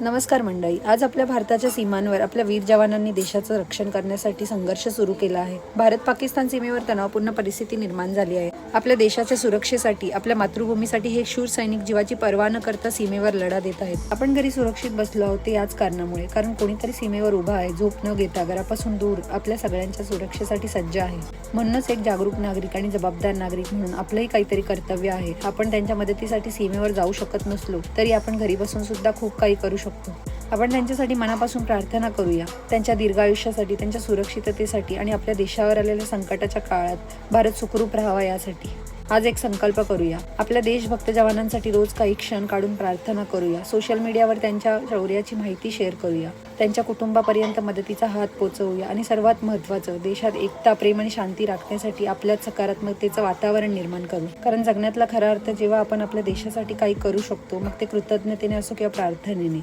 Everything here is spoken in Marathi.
नमस्कार मंडळी. आज आपल्या भारताच्या सीमांवर आपल्या वीर जवानांनी देशाचं रक्षण करण्यासाठी संघर्ष सुरू केला आहे. भारत पाकिस्तान सीमेवर तणावपूर्ण परिस्थिती निर्माण झाली आहे. आपल्या देशाच्या सुरक्षेसाठी आपल्या मातृभूमीसाठी हे शूर सैनिक जीवाची पर्वा न करता सीमेवर लढा देत आहेत. आपण घरी सुरक्षित बसलो आहोत ते याच कारणामुळे कारण कोणीतरी सीमेवर उभा आहे झोप न घेता घरापासून दूर आपल्या सगळ्यांच्या सुरक्षेसाठी सज्ज आहे. म्हणूनच एक जागरूक नागरिक आणि जबाबदार नागरिक म्हणून आपलंही काहीतरी कर्तव्य आहे. आपण त्यांच्या मदतीसाठी सीमेवर जाऊ शकत नसलो तरी आपण घरी बसून सुद्धा खूप काही करू शकतो. आपण त्यांच्यासाठी मनापासून प्रार्थना करूया. त्यांच्या दीर्घायुष्यासाठी त्यांच्या सुरक्षिततेसाठी आणि आपल्या देशावर आलेल्या संकटाच्या काळात भारत सुखरूप राहावा यासाठी. आज एक संकल्प करूया. आपल्या देशभक्त जवानांसाठी रोज काही क्षण काढून प्रार्थना करूया. सोशल मीडियावर त्यांच्या शौर्याची माहिती शेअर करूया. त्यांच्या कुटुंबापर्यंत मदतीचा हात पोचवूया आणि सर्वात महत्त्वाचं देशात एकता प्रेम आणि शांती राखण्यासाठी आपल्यात सकारात्मकतेचं वातावरण निर्माण करू कारण जगण्यातला खरा अर्थ जेव्हा आपण आपल्या देशासाठी काही करू शकतो मग ते कृतज्ञतेने असो किंवा प्रार्थनेने.